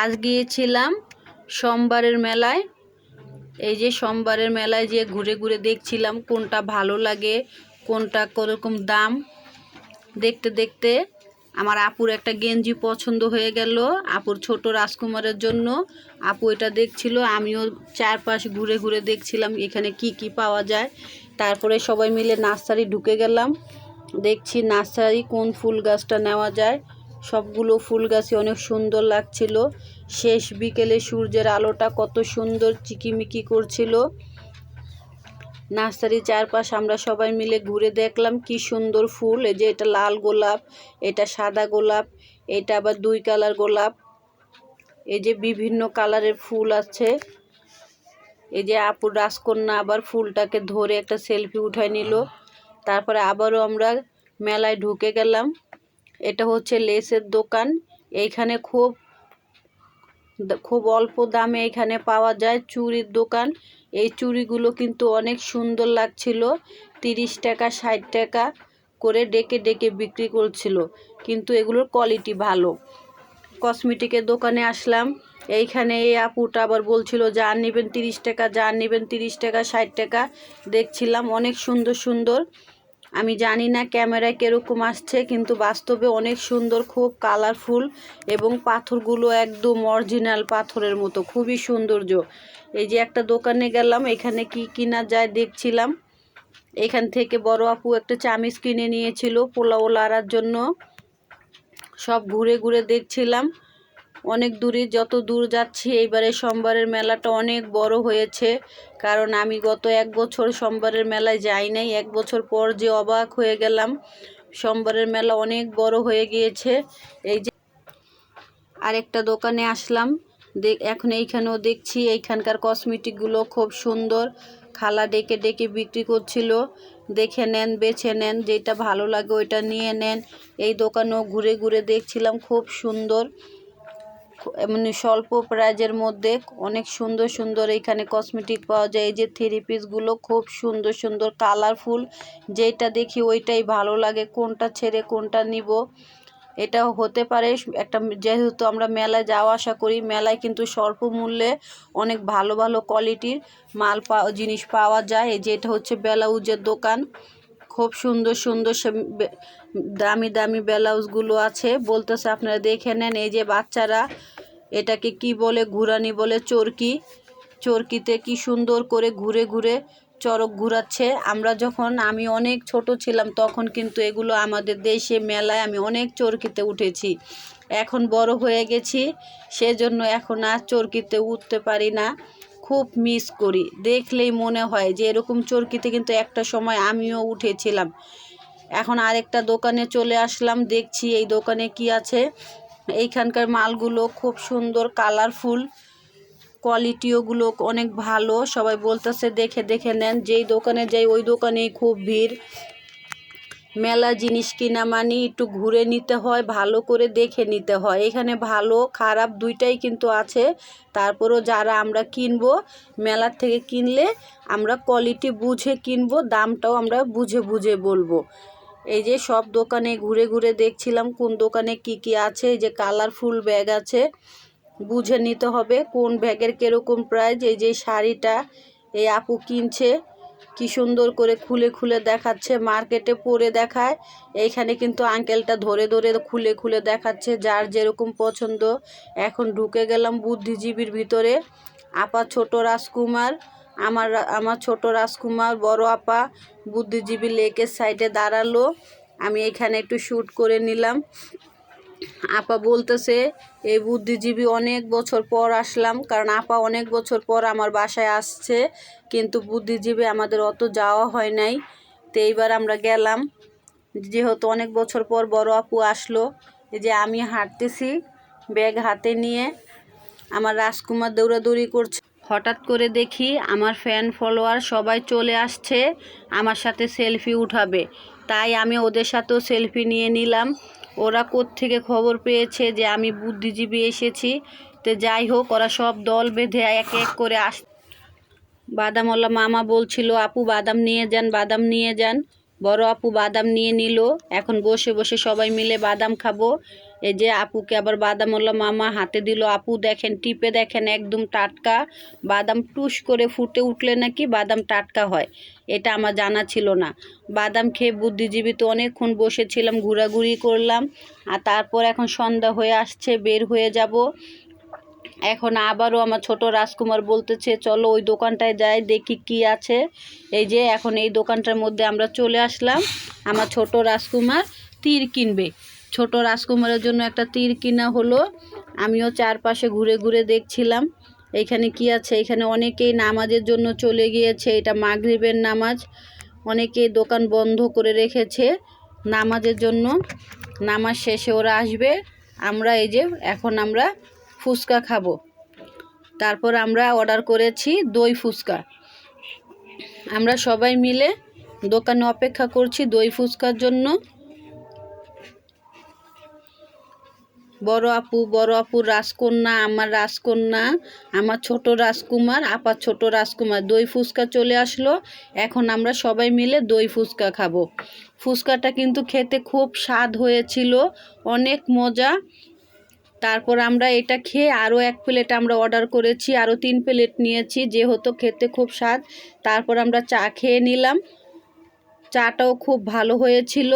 আজ গিয়েছিলাম সোমবারের মেলায়। এই যে সোমবারের মেলায় যে ঘুরে ঘুরে দেখছিলাম কোনটা ভালো লাগে, কোনটা কীরকম দাম। দেখতে দেখতে আমার আপুর একটা গেঞ্জি পছন্দ হয়ে গেল, আপুর ছোট রাজকুমারের জন্য। আপু এটা দেখছিল, আমিও চারপাশ ঘুরে ঘুরে দেখছিলাম এখানে কি কি পাওয়া যায়। তারপরে সবাই মিলে নার্সারি ঢুকে গেলাম, দেখছি নার্সারি কোন ফুল গাছটা নেওয়া যায়। সবগুলো ফুল গাছে অনেক সুন্দর লাগছিল। শেষ বিকেলে সূর্যের আলোটা কত সুন্দর চিকিমিকি করছিল। নার্সারি চারপাশ আমরা সবাই মিলে ঘুরে দেখলাম, কি সুন্দর ফুল। এই যে এটা লাল গোলাপ, এটা সাদা গোলাপ, এটা আবার দুই কালার গোলাপ। এই যে বিভিন্ন কালারের ফুল আছে। এই যে আপুর রাজকন্যা আবার ফুলটাকে ধরে একটা সেলফি উঠায় নিল। তারপরে আবারও আমরা মেলায় ঢুকে গেলাম। এটা হচ্ছে লেসের দোকান। এইখানে খুব খুব অল্প দামে এখানে পাওয়া যায় চুড়ির দোকান। এই চুড়িগুলো কিন্তু অনেক সুন্দর লাগছিল, তিরিশ টাকা, ষাট টাকা করে ডেকে ডেকে বিক্রি করছিল, কিন্তু এগুলোর কোয়ালিটি ভালো। কসমেটিকের দোকানে আসলাম, এইখানে এই আপুটা আবার বলছিল যা নেবেন তিরিশ টাকা, যা নেবেন তিরিশ টাকা, ষাট টাকা। দেখছিলাম অনেক সুন্দর সুন্দর। আমি জানি না ক্যামেরায় কীরকম আসছে, কিন্তু বাস্তবে অনেক সুন্দর, খুব কালারফুল এবং পাথরগুলো একদম অরিজিনাল পাথরের মতো, খুবই সৌন্দর্য। এই যে একটা দোকানে গেলাম, এখানে কি কিনা যায় দেখছিলাম। এখান থেকে বড় আপু একটা চামিচ কিনে নিয়েছিল পোলাও লাড়ার জন্য। সব ঘুরে ঘুরে দেখছিলাম। অনেক দূরে, যত দূর যাচ্ছি, এইবারে সোমবারের মেলাটা অনেক বড় হয়েছে। কারণ আমি গত এক বছর সোমবারের মেলায় যাই নাই, এক বছর পর যে অবাক হয়ে গেলাম, সোমবারের মেলা অনেক বড় হয়ে গিয়েছে। এই যে আরেকটা দোকানে আসলাম এখন এইখানেও দেখছি এইখানকার কসমেটিকগুলো খুব সুন্দর। খালা ডেকে ডেকে বিক্রি করছিল, দেখে নেন, বেছে নেন, যেটা ভালো লাগে ওইটা নিয়ে নেন। এই দোকানেও ঘুরে ঘুরে দেখছিলাম, খুব সুন্দর। মানে স্বল্প প্রাইজের মধ্যে অনেক সুন্দর সুন্দর এখানে কসমেটিক পাওয়া যায়। এই যে থ্রি পিসগুলো খুব সুন্দর সুন্দর কালারফুল। যেটা দেখি ওইটাই ভালো লাগে, কোনটা ছেড়ে কোনটা নিব। এটা হতে পারে, একটা যেহেতু আমরা মেলায় যাওয়া আসা করি, মেলায় কিন্তু স্বল্প মূল্যে অনেক ভালো ভালো কোয়ালিটির মাল পাওয়া জিনিস পাওয়া যায়। এই যে এটা হচ্ছে ব্লাউজের দোকান। খুব সুন্দর সুন্দর সে দামি দামি ব্লাউজগুলো আছে। বলতেছে আপনারা দেখে নেন, এই যে বাচ্চারা, এটাকে কি বলে, ঘুরানি বলে, চরকি। চরকিতে কি সুন্দর করে ঘুরে ঘুরে চরক ঘুরাচ্ছে। আমরা যখন, আমি অনেক ছোট ছিলাম, তখন কিন্তু এগুলো আমাদের দেশে মেলায় আমি অনেক চরকিতে উঠেছি। এখন বড় হয়ে গেছি, সেজন্য এখন আর চরকিতে উঠতে পারি না। খুব মিস করি। দেখলেই মনে হয় যে এরকম চরকিতে কিন্তু একটা সময় আমিও উঠেছিলাম। এখন আরেকটা দোকানে চলে আসলাম, দেখছি এই দোকানে কি আছে। এইখানকার মালগুলো খুব সুন্দর কালারফুল কোয়ালিটিওগুলো অনেক ভালো। সবাই বলতেছে, দেখে দেখে নেন। যেই দোকানে যাই, ওই দোকানেই খুব ভিড়। মেলা জিনিস কিনা মানে একটু ঘুরে নিতে হয়, ভালো করে দেখে নিতে হয়। এখানে ভালো, খারাপ দুইটাই কিন্তু আছে। তারপরও যারা আমরা কিনবো, মেলার থেকে কিনলে আমরা কোয়ালিটি বুঝে কিনবো, দামটাও আমরা বুঝে বুঝে বলব। এই যে সব দোকানে ঘুরে ঘুরে দেখছিলাম কোন দোকানে কি কি আছে, এই যে কালারফুল ব্যাগ আছে, বুঝে নিতে হবে কোন ব্যাগের কীরকম প্রাইস এই যে শাড়িটা, এই আপু কিনছে। কি সুন্দর করে খুলে খুলে দেখাচ্ছে, মার্কেটে পরে দেখায়। এইখানে কিন্তু আঙ্কেলটা ধরে ধরে খুলে খুলে দেখাচ্ছে, যার যেরকম পছন্দ। এখন ঢুকে গেলাম বুদ্ধিজীবীর ভিতরে। আপা ছোট রাজকুমার, আমার আমার ছোট রাজকুমার, বড় আপা বুদ্ধিজীবী লেকের সাইডে দাঁড়াল। আমি এখানে একটু শ্যুট করে নিলাম। আপা বলতেছে, এই বুদ্ধিজীবী অনেক বছর পর আসলাম, কারণ আপা অনেক বছর পর আমার বাসায় আসছে, কিন্তু বুদ্ধিজীবী আমাদের অত যাওয়া হয় নাই। তো এইবার আমরা গেলাম। যেহেতু অনেক বছর পর বড় আপু আসলো, এই যে আমি হাঁটতেছি, ব্যাগ হাতে নিয়ে আমার রাজকুমার দৌড়াদৌড়ি করছে। হঠাৎ করে দেখি আমার ফ্যান ফলোয়ার সবাই চলে আসছে, আমার সাথে সেলফি উঠাবে। তাই আমি ওদের সাথেও সেলফি নিয়ে নিলাম। ওরা থেকে খবর পেয়েছে যে আমি বুদ্ধিজীবী এসেছি। তো যাই হোক, ওরা সব দল বেঁধে এক এক করে আস বাদামওয়ালা মামা বলছিল, আপু, বাদাম নিয়ে যান, বাদাম নিয়ে যান। বড় আপু বাদাম নিয়ে নিল। এখন বসে বসে সবাই মিলে বাদাম খাব। এই যে আপুকে আবার বাদামওয়ালা মামা হাতে দিল। আপু দেখেন, টিপে দেখেন, একদম টাটকা। বাদাম টুস করে ফুটে উঠলে নাকি বাদাম টাটকা হয়। এটা আমার জানা ছিল না। বাদাম খেয়ে বুদ্ধিজীবী তো অনেকক্ষণ বসেছিলাম, ঘোরাঘুরি করলাম। আর তারপর এখন সন্ধ্যা হয়ে আসছে, বের হয়ে যাব। এখন আবারও আমার ছোট রাজকুমার বলতেছে, চলো ওই দোকানটায় যাই, দেখি কি আছে। এই যে এখন এই দোকানটার মধ্যে আমরা চলে আসলাম। আমার ছোট রাজকুমার তীর কিনবে। ছোট রাজকুমারের জন্য একটা তীর কিনা হলো। আমিও চারপাশে ঘুরে ঘুরে দেখছিলাম। এখানে কি আছে? এখানে অনেকেই নামাজের জন্য চলে গিয়েছে। এটা মাগরিবের নামাজ। অনেকেই দোকান বন্ধ করে রেখেছে নামাজের জন্য। নামাজ শেষে ওরা আসবে। আমরা এই যে এখন আমরা ফুচকা খাব। তারপর আমরা অর্ডার করেছি দই ফুচকা। আমরা সবাই মিলে দোকানে অপেক্ষা করছি দই ফুচকার জন্য। বড় আপু বড় আপু রাজকন্যা, আমার রাজকন্যা, আমার ছোট রাজকুমার আপার ছোট রাজকুমার। দই ফুচকা চলে আসলো। এখন আমরা সবাই মিলে দই ফুচকা খাব। ফুচকাটা কিন্তু খেতে খুব স্বাদ হয়েছিল, অনেক মজা। তারপর আমরা এটা খেয়ে আরও এক প্লেট আমরা অর্ডার করেছি, আরও তিন প্লেট নিয়েছি, যেহেতু খেতে খুব স্বাদ। তারপর আমরা চা খেয়ে নিলাম। চাটাও খুব ভালো হয়েছিল।